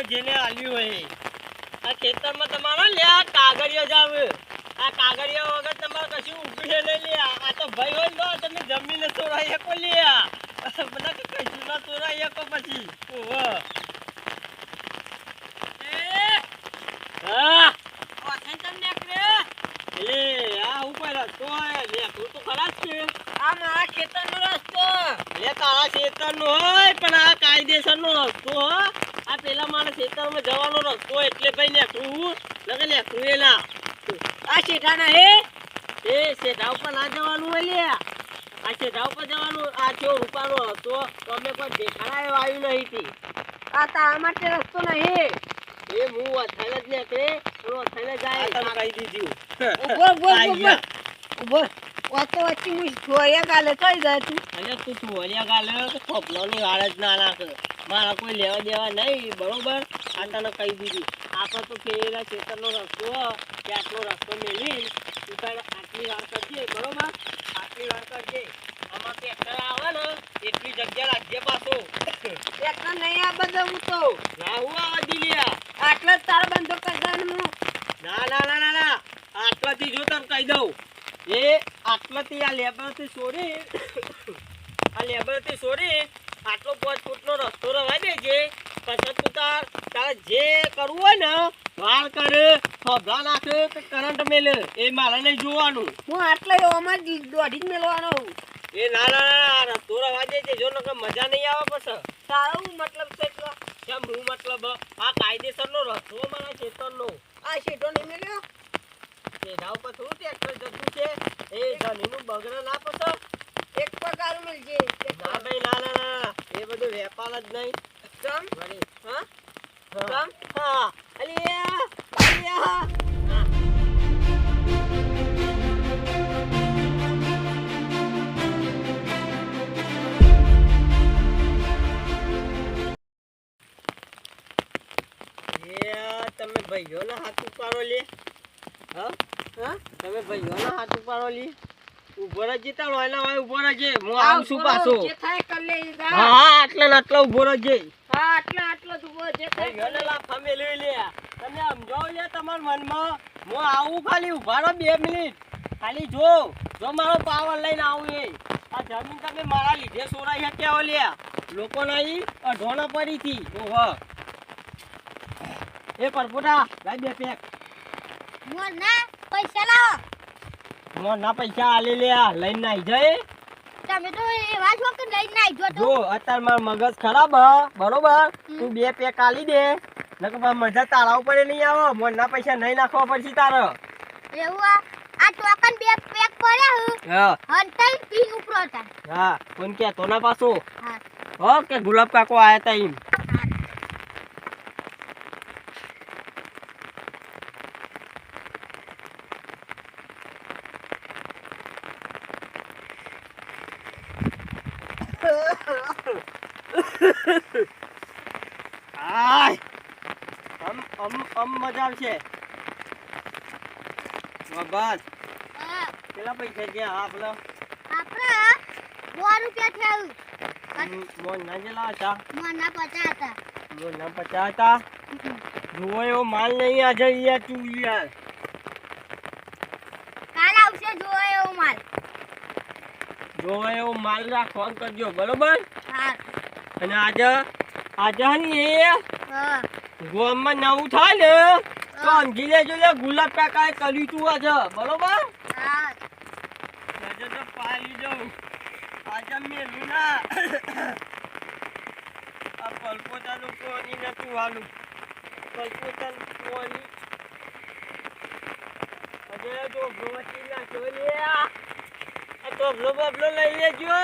આલ્યો જેને આલ્યું હોય. આ ખેતરમાં તમારો લે આ કાગળિયો જ આ કાગળિયો વગર તમારે કશું ઊભું છે નહીં લે. આ તો ભાઈ હોય ને તો તમે જમીને ચોરાઈ શકો લે બધા કશું ના ચોરાઈ શકો પછી. ઓહો. હા. એટલે આ ઉપર રસ્તો છે. આ મારા ખેતરનો રસ્તો પણ હો. પેલા મારા ખેતરમાં જવાનો રસ્તો એટલે ભાઈ નેકરું લગે નેકરું એ ના આ શેઠાના હે? એ શેઠા ઉપર ના જવાનું હોય લે. આ શેઠા ઉપર જવાનું આ જો રૂપાનો હતો તો અમે કોઈ દેખાડા એવા આવ્યું નહીં હતી. આ તારા માટે રસ્તો નહીં. એ હું અથાઈને જ કે પણ અથાઈને જાય. તમે કહી દીધું. ઊભો ઊભો ઊભો ગયા. ઊભો. વાતો વાતી હું ધોયા ગાલે થઈ જાય તું? અરે તું ધોયા ગાલે? તો ખોપલાની વાળ જ ના નાખે. મારા કોઈ લેવા દેવા નહીં બરોબર? આ તને કહી દીધું. આપણે તો પેલા ખેતરનો રસ્તો કે આટલો રસ્તો મેળવી તું તારે આટલી વાર કરજે બરોબર? આટલી વાર કરજે આમાં ટ્રેક્ટર આવે ને એટલી જગ્યા રાખજે પાછો. એકલા નહીં આ બધા હું તો. ના હું આવા દીલિયા આટલા જ તારા બંધો કરી ના ના ના ના ના. આટલાથી જો તને કહી દઉં. એ આટલાથી આ લેબરથી છોડી આ લેબરથી છોડી આટલો પાંચ ફૂટનો રસ્તો રવા દેજે પછી તું તાર તારે જે કરવું હોય ને વાળ કરે હબલા નાખે કે કરંટ મેલે. એ મારે નહીં જોવાનું. હું આટલે એવામાં જ દોઢી જ મેળવાનો એ ના ના ના રસ્તો રવા દેજે જો. નકર મજા નહીં આવે પછી. તારું મતલબ છે કેમ હું મતલબ આ કાયદેસરનો રસ્તો મારા ખેતરનો. આ શેઠો નહીં મેળ્યો તેના ઉપર થોડું ટ્રેક્ટર જતું છે? એ જમીનનું બગડે ના પછી. એક પગાર મળજે. ના ભાઈ ના ના ના બધું વેપાર જ નહીં. ચમ. હા? હા. ચમ. હા. અલિયા. અલિયા તમે ભાઈઓના હાથ ઉપાડો લે. હા? હા? તમે ભાઈઓના હાથ ઉપાડો લે. ઊભો રહેજે તારો એના વાય ઊભો રહેજે. હું આવું છું પાછો. જે થાય કર લે હા હા આટલા ને ઊભો રહેજે. હા આટલા આટલો જ ઊભો જે થાય કર લે. ભાઈઓને લાફા મેળવી લે. તમે સમજાવો લે તમારા મનમાં. હું આવું ખાલી ઊભા રહો બે મિનિટ. ખાલી જો જો મારો પાવર લઈને આવું એ. આ જમીન તમે મારા લીધે સોરાઈ શક્યા હો લ્યા. લોકો નહીં અઢોણા પડી હતી ઓહો. એ પરપોટા લાઈ બે પેક. પૈસા લાવો. મોરના પૈસા આલી લ્યા લઈને નાઈ જાય. તમે તો એ વાત વખત લઈને આવી જો તો? જો અત્યારે માર મગજ ખરાબ હ બરોબર? તું બે પેક આલી દે. નકર મજા તારા ઉપર નહીં આવે. મોરના પૈસા નહીં નાખવા પડશે તારે. એવું આ આ ટોકન બે પેક પડ્યા હ. હા. તઈ પીન ઉપર હતા. હા કોણ કે તો ના પાછો? હા. હો કે ગુલાબ કાકો આયા તા એમ. આય. અમ અમ અમ મજા આવશે. બસ કેટલા પૈસા ગયા આપલો પેલા આપણા સો રૂપિયા થયું મોન ના જેલા હતા? મોરના પચાસ હતા. મોન ના પચાસ હતા? જુઓ એવો માલ નહીં આજે યાર તું યાર કાલ આવશે જુઓ એવો માલ. જુઓ એવો માલ રાખો કરજો બરોબર? હા. અને આજે આજે હે ને ગોમમાં નવું થાય ને તો અંજી લેજો લે ગુલાબ કાકાએ કર્યું તું આજે. બરોબર? હા. આજે તો પાલી જાઉં આજે મેલું ના. આ પલપોતાનું પાણી નતું હાલું? પલપોતાનું કોની? આજે તો ભગવતી નાખ્યો લે આ બ્લો બ્લો લઈ લેજો.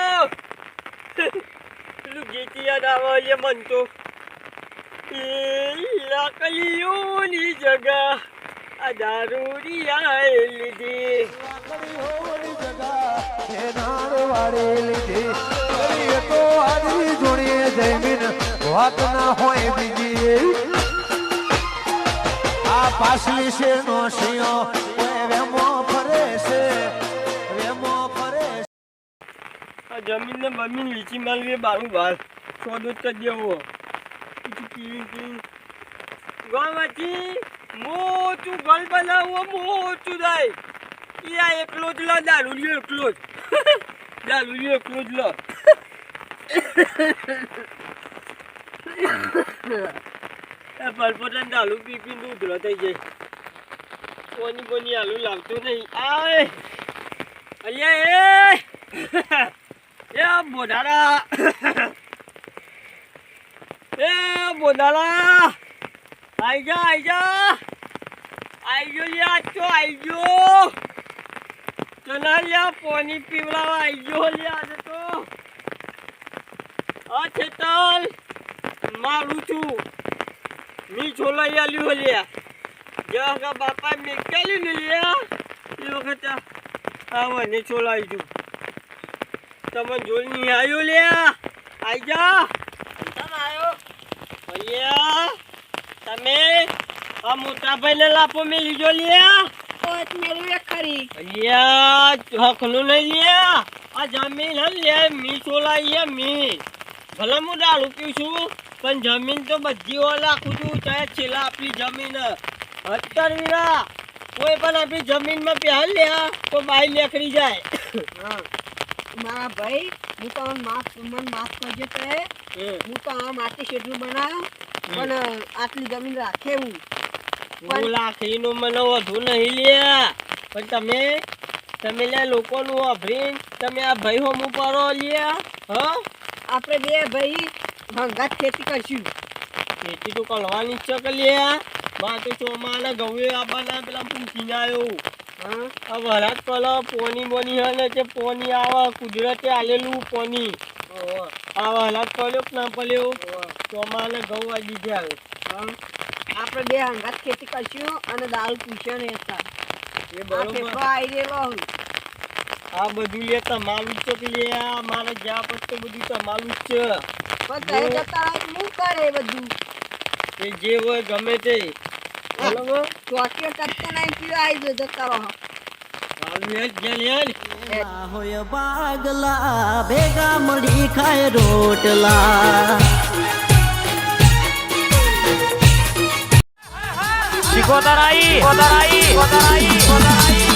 પેલું ગીત યાદ આવે છે મન તો એ લાકડીઓની જગા આ દારૂડિયાએ લીધી વાત ના હોય બીજી આ પાછલી છે નો સિંહ વેમો ફરે છે જમીન ને બમીન લીચી માલવી બારું બાર સોદો જ કરી દેવો. ગામમાંથી મોટું ઘર બનાવો, મોટું થાય. આ એકલો જ લો, દારૂડિયો એકલો જ. દારૂડિયો એકલો જ લો. એ પલપોટન દારૂ પી પીને ઉધરો થઈ જાય. કોની કોની આલુ લાવતો નહીં. આય. અલ્યા, એ. એ બોડારા એ બોડારા આઈ જા આઈ જા. આઈ ગયો લ્યા તો આઈ ગયો. ચલા લ્યા પાણી પીવડાવા આઈ ગયો લ્યા આજે તો. આ ચેતલ, મારું છું. મી છોલાઈ આલ્યું લ્યા. જે વખત બાપા મેકેલી ને લ્યા, એ વખત આવો ને છોલાઈ છું. તમે જોઈ નહીં આવ્યો લ્યા. આઈ જા. આવ્યો અલ્યા તમે આ મોટા લાપો મેલી જો લ્યા. પોત મેળવી ખરી. અલ્યા હકનું નહીં લ્યા. આ જમીન હલ લ્યા મી મી ભલે હું દારૂ પીઉં છું પણ જમીન તો બધી ઓ લાખું છું ચાહે છેલ્લા આપણી જમીન અત્તર વીરા કોઈ પણ આપણી જમીનમાં પહેલ લ્યા તો બાઈ લેકડી જાય. હા. મારા ભાઈ હું તો માફ મને માફ કરજો તે. હું તો આ માટે શેઠનું બનાવ્યો પણ આટલી જમીન રાખે હું. હું લાખડીનું મને વધુ નહીં લે. પણ તમે તમે લ્યા લોકોનું અભરીન તમે આ ભાઈ હોમ પરો લ્યા હ? આપણે બે ભાઈ ભંગાત ખેતી કરશું. ખેતી તો કરવાની જ છે કે લે. તો ચોમાના ઘઉં આબાના પેલા પૂછીને આવ્યો. વરાત કલો પોની બોની હે ને તે પોની આવે કુદરતે આલેલું પોની. આ વરાત કે ના પડ્યો. ચોમાને ઘઉં આ દીધે આવે. આપણે બે હંગાત ખેતી કરશું અને દારૂ પૂછ્યો ને હતા એ બરોબર. આવી રહેલો આ બધું લે તમારું છે કે લ્યા મારે જ્યાં પછી બધું તમારું જ છે. પણ જતા હું કરે બધું? એ જે હોય ગમે તે. બરોબર ચોકીઓ ટપકો નહીં પીવા આવી જજો જતા રહો. હોય બાગલા ભેગા મળી ખાય રોટલા. શીખોતર આઈ શીખોતર આઈ